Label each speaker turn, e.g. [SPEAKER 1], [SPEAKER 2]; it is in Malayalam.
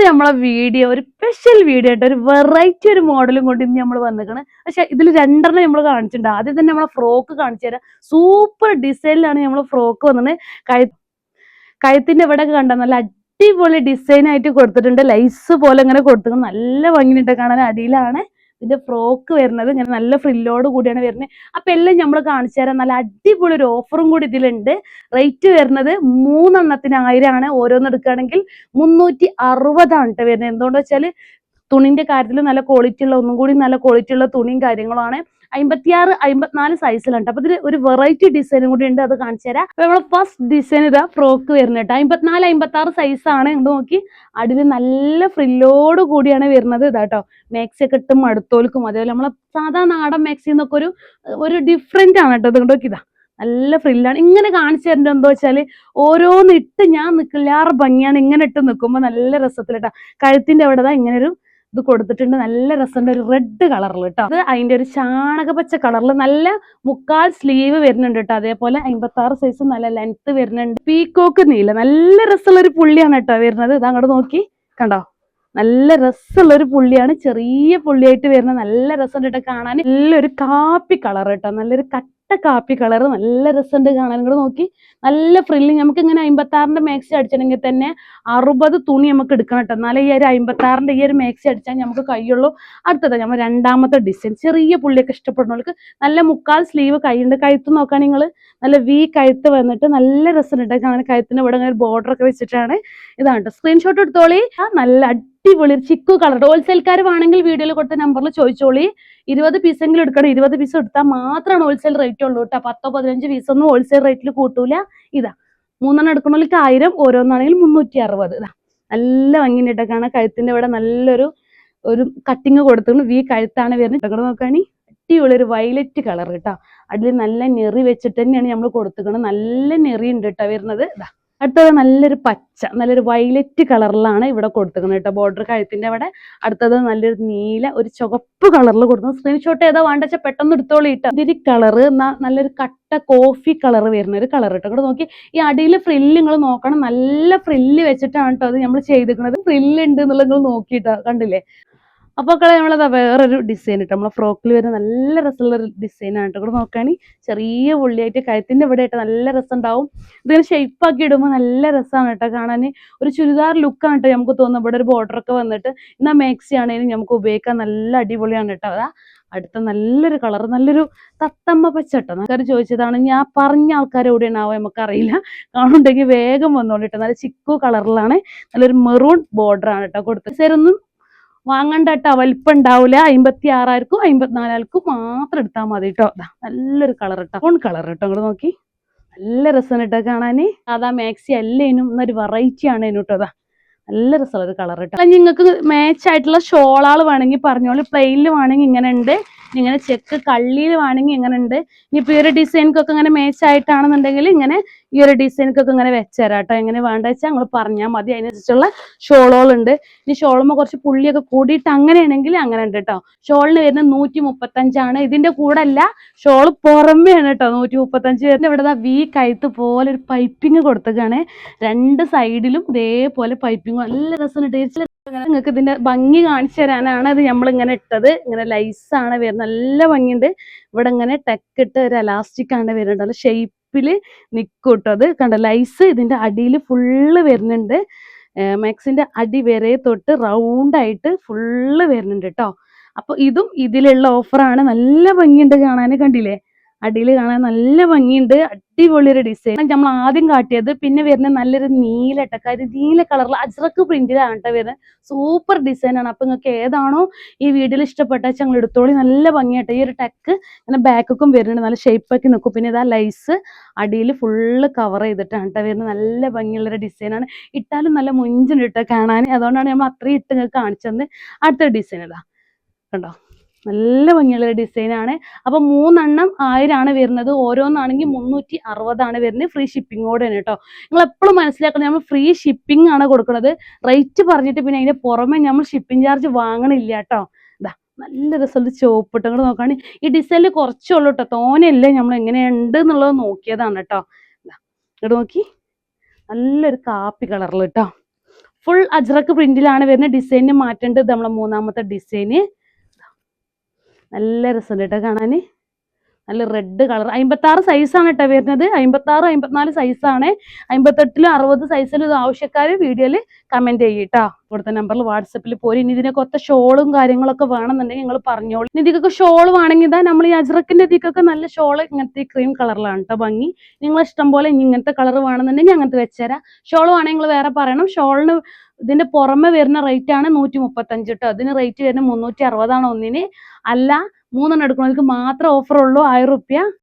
[SPEAKER 1] ഇന്നത്തെ നമ്മളെ വീഡിയോ ഒരു സ്പെഷ്യൽ വീഡിയോ ആയിട്ട് ഒരു വെറൈറ്റി ഒരു മോഡലും കൊണ്ട് ഇന്ന് നമ്മൾ വന്നിക്കണ് പക്ഷെ ഇതിൽ രണ്ടെണ്ണം നമ്മൾ കാണിച്ചിട്ടുണ്ട്. ആദ്യം തന്നെ നമ്മളെ ഫ്രോക്ക് കാണിച്ചു തരാം. സൂപ്പർ ഡിസൈനിലാണ് നമ്മൾ ഫ്രോക്ക് വന്നത്. കയ കയത്തിന്റെ ഇവിടെ കണ്ട നല്ല അടിപൊളി ഡിസൈൻ ആയിട്ട് കൊടുത്തിട്ടുണ്ട്. ലൈസ് പോലെ ഇങ്ങനെ കൊടുത്തിട്ടുണ്ട് നല്ല ഭംഗിയിട്ട് കാണാൻ അടിയിലാണ്. ഇതിന്റെ ഫ്രോക്ക് വരുന്നത് ഇങ്ങനെ നല്ല ഫ്രില്ലോട് കൂടിയാണ് വരുന്നത്. അപ്പൊ എല്ലാം നമ്മൾ കാണിച്ചു തരാം. നല്ല അടിപൊളി ഒരു ഓഫറും കൂടി ഇതിലുണ്ട്. റേറ്റ് വരുന്നത് മൂന്നെണ്ണത്തിന് ആയിരമാണ്. ഓരോന്ന് എടുക്കുകയാണെങ്കിൽ മുന്നൂറ്റി അറുപതാണ് കേട്ടോ വരുന്നത്. എന്തുകൊണ്ട് വെച്ചാൽ തുണിന്റെ കാര്യത്തിൽ നല്ല ക്വാളിറ്റി ഉള്ള ഒന്നും കൂടി നല്ല ക്വാളിറ്റി ഉള്ള തുണിയും കാര്യങ്ങളുമാണ്. അമ്പത്തിയാറ് അമ്പത്തിനാല് സൈസിലുണ്ട് അപ്പൊ ഇതിൽ ഒരു വെറൈറ്റി ഡിസൈനും കൂടി ഉണ്ട് അത് കാണിച്ചു തരാം. അപ്പൊ നമ്മളെ ഫസ്റ്റ് ഡിസൈൻ ഇതാ ഫ്രോക്ക് വരുന്നത് കേട്ടോ. അമ്പത്തിനാല് അമ്പത്തി ആറ് സൈസാണ് ഇങ്ങോട്ട് നോക്കി. അടിയിൽ നല്ല ഫ്രില്ലോട് കൂടിയാണ് വരുന്നത് ഇതാട്ടോ മാക്സി ഒക്കെ ഇട്ടും അടുത്തോൽക്കും. അതേപോലെ നമ്മളെ സാധാ നാടൻ മാക്സി എന്നൊക്കെ ഒരു ഒരു ഡിഫറെന്റ് ആണ് കേട്ടോ. ഇതുകൊണ്ട് ഇതാ നല്ല ഫ്രില്ലാണ് ഇങ്ങനെ കാണിച്ചു തരേണ്ടത് എന്താ വെച്ചാൽ ഓരോന്ന് ഇട്ട് ഞാൻ നിൽക്കില്ലാറ് ഭംഗിയാണ്. ഇങ്ങനെ ഇട്ട് നിൽക്കുമ്പോൾ നല്ല രസത്തിലിട്ടാ കഴുത്തിന്റെ അവിടെ ഇങ്ങനെ ഒരു ഇത് കൊടുത്തിട്ടുണ്ട്. നല്ല രസമുണ്ട്. ഒരു റെഡ് കളറിൽ കേട്ടോ അത് അതിന്റെ ഒരു ചാണക പച്ച കളറിൽ നല്ല മുക്കാൽ സ്ലീവ് വരുന്നുണ്ട് കേട്ടോ അതേപോലെ അമ്പത്തി ആറ് സൈസ് നല്ല ലെങ്ത് വരുന്നുണ്ട്. പീക്കോക്ക് നീല. നല്ല രസമുള്ള ഒരു പുള്ളിയാണ് കേട്ടോ വരുന്നത്. ഇത് അങ്ങോട്ട് നോക്കി. കണ്ടോ? നല്ല രസമുള്ള ഒരു പുള്ളിയാണ്. ചെറിയ പുള്ളിയായിട്ട് വരുന്നത് നല്ല രസമുണ്ട് കേട്ടോ കാണാൻ. നല്ലൊരു കാപ്പി കളർ കേട്ടോ നല്ലൊരു കട്ട കാപ്പി കളർ നല്ല രസമുണ്ട് കാണാൻ ഇങ്ങോട്ട് നോക്കി. നല്ല ഫ്രില്ലിങ് നമുക്ക് ഇങ്ങനെ അമ്പത്തി ആറിന്റെ മാക്സി അടിച്ചിട്ടുണ്ടെങ്കിൽ തന്നെ അറുപത് തുണി നമുക്ക് എടുക്കണം കേട്ടോ. എന്നാലേ ഈ ഒരു അമ്പത്തി ആറിന്റെ ഈ ഒരു മാക്സി അടിച്ചാൽ നമുക്ക് കൈയുള്ളൂ അടുത്തത് നമ്മൾ രണ്ടാമത്തെ ഡിസൈൻ ചെറിയ പുള്ളിയൊക്കെ ഇഷ്ടപ്പെടുന്നവർക്ക് നല്ല മുക്കാൽ സ്ലീവ് കൈയുണ്ട്. കഴുത്ത് നോക്കാൻ നിങ്ങൾ നല്ല വി കഴുത്ത് വന്നിട്ട് നല്ല രസമുണ്ട്. കാണാൻ കഴുത്തിന് ഇവിടെ ഇങ്ങനെ ബോർഡർ ഒക്കെ വെച്ചിട്ടാണ്. ഇതാണ് സ്ക്രീൻഷോട്ട് എടുത്തോളി. നല്ല അടിപൊളി ചിക്ക് കളർ ഹോൾസെയിൽക്കാർ വേണമെങ്കിൽ വീഡിയോയിൽ കൊടുത്ത നമ്പറിൽ ചോദിച്ചോളി. ഇരുപത് പീസെങ്കിലും എടുക്കണം. ഇരുപത് പീസ് എടുത്താൽ മാത്രമാണ് ഹോൾസെയിൽ റേറ്റ് ഉള്ളൂ കേട്ടോ. പത്തോ പതിനഞ്ച് പീസ് ഒന്നും ഹോൾസെയിൽ റേറ്റിൽ കൂട്ടൂല. ഇതാ മൂന്നെണ്ണം എടുക്കണമെങ്കിൽ ആയിരം ഓരോന്നാണെങ്കിൽ മുന്നൂറ്റി അറുപത് ഇതാ നല്ല ഭംഗി ഇട്ടൊക്കെയാണ് കഴുത്തിന്റെ ഇവിടെ നല്ലൊരു ഒരു കട്ടിങ് കൊടുത്തു വി കഴുത്താണ് വരുന്നത്. ഇവിടെ നോക്കുകയാണെങ്കിൽ അടിപൊളി ഒരു വയലറ്റ് കളർ കേട്ടോ. അതിൽ നല്ല നെറി വെച്ചിട്ട് തന്നെയാണ് നമ്മൾ കൊടുത്തിരിക്കുന്നത്. നല്ല നെറി ഉണ്ട് കേട്ടോ വരുന്നത്. ഇതാ അടുത്തത് നല്ലൊരു പച്ച നല്ലൊരു വയലറ്റ് കളറിലാണ് ഇവിടെ കൊടുത്തിരിക്കുന്നത് കേട്ടോ. ബോർഡർ കഴുത്തിന്റെ അവിടെ. അടുത്തത് നല്ലൊരു നീല ഒരു ചുവപ്പ് കളറിൽ കൊടുക്കുന്നു സ്ക്രീൻഷോട്ട് ഏതാ വേണ്ട പെട്ടെന്ന് എടുത്തോളി കേട്ടോ. ഇതിരി കളറ് നല്ലൊരു കട്ട കോഫി കളർ വരുന്ന ഒരു കളർ കേട്ടോ. ഇവിടെ നോക്കി. ഈ അടിയിൽ ഫ്രില്ല് നിങ്ങൾ നോക്കണം. നല്ല ഫ്രില്ല് വെച്ചിട്ടാണ് കേട്ടോ അത് നമ്മൾ ചെയ്തിരിക്കുന്നത്. ഫ്രില്ല് ഉണ്ട് എന്നുള്ളത് നിങ്ങൾ നോക്കിയിട്ടോ കണ്ടില്ലേ? അപ്പോൾ ഒക്കെ നമ്മളത് വേറൊരു ഡിസൈൻ ഇട്ടോ. നമ്മളെ ഫ്രോക്കിൽ വരുന്ന നല്ല രസമുള്ള ഒരു ഡിസൈൻ ആണ് കേട്ടോ. ഇവിടെ നോക്കുകയാണെങ്കിൽ ചെറിയ പുള്ളിയായിട്ട് കഴുത്തിന്റെ ഇവിടെ ആയിട്ട് നല്ല രസം ഉണ്ടാവും shape ആക്കി ഇടുമ്പോൾ നല്ല രസമാണ് കേട്ടോ കാണാൻ ഒരു ചുരിദാർ ലുക്കാണ് കേട്ടോ നമുക്ക് തോന്നുന്നത്. ഇവിടെ ഒരു ബോർഡർ ഒക്കെ വന്നിട്ട് എന്നാൽ മാക്സി ആണെങ്കിലും നമുക്ക് ഉപയോഗിക്കാൻ നല്ല അടിപൊളിയാണ് കേട്ടോ. അതാ അടുത്ത നല്ലൊരു കളർ നല്ലൊരു തത്തമ്മ പച്ചട്ടോ ആൾക്കാർ ചോദിച്ചതാണ്. ഞാൻ പറഞ്ഞ ആൾക്കാർ എവിടെയാണാവോ നമുക്കറിയില്ല. കാണുന്നുണ്ടെങ്കിൽ വേഗം വന്നോളിട്ടോ നല്ല ചിക്കു കളറിലാണ് നല്ലൊരു മെറൂൺ ബോർഡർ ആണ് കേട്ടോ കൊടുത്തത്. ശരൊന്നും വാങ്ങണ്ട കേട്ടോ. വലിപ്പം ഉണ്ടാവില്ല അമ്പത്തി ആറായിരക്കും അമ്പത്തിനാലായിരക്കും മാത്രം എടുത്താൽ മതി കേട്ടോ. നല്ലൊരു കളർ കേട്ടോ. ഓൺ കളർ കേട്ടോ. അങ്ങോട്ട് നോക്കി. നല്ല രസമാണ് കേട്ടോ കാണാൻ അതാ മാക്സി അല്ലേനും എന്നൊരു വെറൈറ്റി ആണ് കേട്ടോ അതാ നല്ല രസമുള്ള ഒരു കളർ കേട്ടോ നിങ്ങൾക്ക് മാച്ച് ആയിട്ടുള്ള ഷോളാൾ വേണമെങ്കിൽ പറഞ്ഞോളൂ. പ്ലെയിനിൽ വേണമെങ്കിൽ ഇങ്ങനെ ഉണ്ട്. ഇങ്ങനെ ചെക്ക് കള്ളിയിൽ വേണമെങ്കിൽ ഇങ്ങനെ ഉണ്ട്. ഇനിയിപ്പോൾ ഈ ഒരു ഡിസൈൻക്കൊക്കെ ഇങ്ങനെ മാച്ച് ആയിട്ടാണെന്നുണ്ടെങ്കിൽ ഇങ്ങനെ ഈ ഒരു ഡിസൈൻക്കൊക്കെ ഇങ്ങനെ വെച്ചുതരാം കേട്ടോ. എങ്ങനെ വേണ്ട വെച്ചാൽ ഞങ്ങൾ പറഞ്ഞാൽ മതി. അതിനനുസരിച്ചുള്ള ഷോളുകളുണ്ട്. ഇനി ഷോളുമ്പോൾ കുറച്ച് പുള്ളിയൊക്കെ കൂടിയിട്ട് അങ്ങനെയാണെങ്കിൽ അങ്ങനെ ഉണ്ട് കേട്ടോ. ഷോളിന് വരുന്ന നൂറ്റി മുപ്പത്തഞ്ചാണ് ഇതിന്റെ കൂടെ അല്ല ഷോൾ പുറമെയാണ് കേട്ടോ. നൂറ്റി മുപ്പത്തഞ്ച് വരുന്ന ഇവിടെ വി കഴുത്ത് പോലെ ഒരു പൈപ്പിംഗ് കൊടുത്തേക്കാണ് രണ്ട് സൈഡിലും ഇതേപോലെ പൈപ്പിംഗ് നല്ല രസമുണ്ട് നിങ്ങൾക്ക് ഇതിന്റെ ഭംഗി കാണിച്ചു തരാനാണ് അത് നമ്മൾ ഇങ്ങനെ ഇട്ടത്. ഇങ്ങനെ ലൈസ് ആണ് വരുന്നത്. നല്ല ഭംഗിയുണ്ട്. ഇവിടെ ഇങ്ങനെ ടെക്ക് ഇട്ട് ഒരു എലാസ്റ്റിക് ആണ് വരുന്നുണ്ട് നല്ല ഷേപ്പിൽ നിൽക്കും കേട്ടോ അത്. കണ്ടോ? ലൈസ് ഇതിന്റെ അടിയിൽ ഫുള്ള് വരുന്നുണ്ട്. മാക്സിന്റെ അടി വരെ തൊട്ട് റൗണ്ട് ആയിട്ട് ഫുള്ള് വരുന്നുണ്ട് കേട്ടോ അപ്പൊ ഇതും ഇതിലുള്ള ഓഫറാണ് നല്ല ഭംഗിയുണ്ട് കാണാൻ കണ്ടില്ലേ? അടിയിൽ കാണാൻ നല്ല ഭംഗിയുണ്ട്. അടിപൊളി ഒരു ഡിസൈൻ നമ്മൾ ആദ്യം കാട്ടിയത് പിന്നെ വരുന്ന നല്ലൊരു നീല ടക്കാര് നീല കളറിൽ അജ്രക്ക് പ്രിന്റിലാണ് കേട്ടോ വരുന്നത്. സൂപ്പർ ഡിസൈനാണ് അപ്പൊ നിങ്ങൾക്ക് ഏതാണോ ഈ വീഡിയോയിൽ ഇഷ്ടപ്പെട്ട ഞങ്ങൾ എടുത്തോളി. നല്ല ഭംഗിയായിട്ട് ഈ ഒരു ടക്ക് ഇങ്ങനെ ബാക്കൊക്കെ വരുന്നുണ്ട്. നല്ല ഷേപ്പ് ആക്കി നിൽക്കും. പിന്നെ ഇതാ ലൈസ് അടിയിൽ ഫുള്ള് കവർ ചെയ്തിട്ടാണ് കേട്ടോ വരുന്നത്. നല്ല ഭംഗിയുള്ള ഒരു ഡിസൈൻ ആണ്. ഇട്ടാലും നല്ല മുഞ്ചുണ്ട് കേട്ടോ കാണാൻ. അതുകൊണ്ടാണ് നമ്മൾ അത്രയും ഇട്ട് നിങ്ങൾക്ക് കാണിച്ചത്. അടുത്ത ഡിസൈൻ ഇതാ. കണ്ടോ? നല്ല ഭംഗിയുള്ള ഡിസൈൻ ആണ് അപ്പൊ മൂന്നെണ്ണം ആയിരമാണ് വരുന്നത്. ഓരോന്നാണെങ്കിൽ മുന്നൂറ്റി അറുപതാണ് വരുന്നത്. ഫ്രീ ഷിപ്പിങ്ങോടെ തന്നെ കേട്ടോ. നിങ്ങൾ എപ്പോഴും മനസ്സിലാക്കുന്നത് നമ്മൾ ഫ്രീ ഷിപ്പിംഗ് ആണ് കൊടുക്കുന്നത്. റേറ്റ് പറഞ്ഞിട്ട് പിന്നെ അതിന്റെ പുറമെ നമ്മൾ ഷിപ്പിംഗ് ചാർജ് വാങ്ങണില്ല കേട്ടോ. നല്ല രസമുള്ള ചോപ്പ് ഇട്ട് അങ്ങോട്ട് ഈ ഡിസൈനിൽ കുറച്ചേ ഉള്ളൂ കേട്ടോ. തോനെയല്ലേ നമ്മൾ എങ്ങനെയുണ്ട് എന്നുള്ളത് നോക്കിയതാണ് കേട്ടോ. ഇങ്ങോട്ട് നോക്കി. നല്ലൊരു കാപ്പി കളറിൽ കേട്ടോ. ഫുൾ അജ്രക്ക് പ്രിന്റിലാണ് വരുന്ന ഡിസൈനിന് മാറ്റേണ്ടത് നമ്മളെ മൂന്നാമത്തെ ഡിസൈന്. നല്ല രസമുണ്ട് കേട്ടോ കാണാൻ നല്ല റെഡ് കളർ അമ്പത്താറ് സൈസാണ് കേട്ടോ വരുന്നത്. അമ്പത്താറ് അമ്പത്തിനാല് സൈസാണ് അമ്പത്തെട്ടിലും അറുപത് സൈസിലും ഇത് ആവശ്യക്കാർ വീഡിയോയിൽ കമന്റ് ചെയ്യട്ടോ. ഇവിടുത്തെ നമ്പറിൽ വാട്സപ്പിൽ പോരും. ഇനി ഇതിനൊക്കെ ഒത്ത ഷോളും കാര്യങ്ങളൊക്കെ വേണമെന്നുണ്ടെങ്കിൽ നിങ്ങൾ പറഞ്ഞോളൂ. ഇനി ഇതിക്കൊക്കെ ഷോൾ വേണമെങ്കിൽ ഇതാ നമ്മൾ ഈ അജറക്കിന്റെ ഇതിക്കൊക്കെ നല്ല ഷോൾ ഇങ്ങനത്തെ ക്രീം കളറിലാണ് കേട്ടോ ഭംഗി. നിങ്ങൾ ഇഷ്ടം പോലെ ഇങ്ങനത്തെ കളർ വേണമെന്നുണ്ടെങ്കിൽ അങ്ങനത്തെ വെച്ചുതരാം ഷോൾ വേണമെങ്കിൽ വേറെ പറയണം. ഷോളിന് ഇതിന്റെ പുറമെ വരുന്ന റേറ്റ് ആണ് നൂറ്റി മുപ്പത്തഞ്ച് കേട്ടോ അതിന് റേറ്റ് വരുന്നത് മുന്നൂറ്റി അറുപതാണ് ഒന്നിന്? അല്ല മൂന്നെണ്ണം എടുക്കുന്നവർക്ക് മാത്രം ഓഫർ ഉള്ളൂ ആയിരം റുപ്യ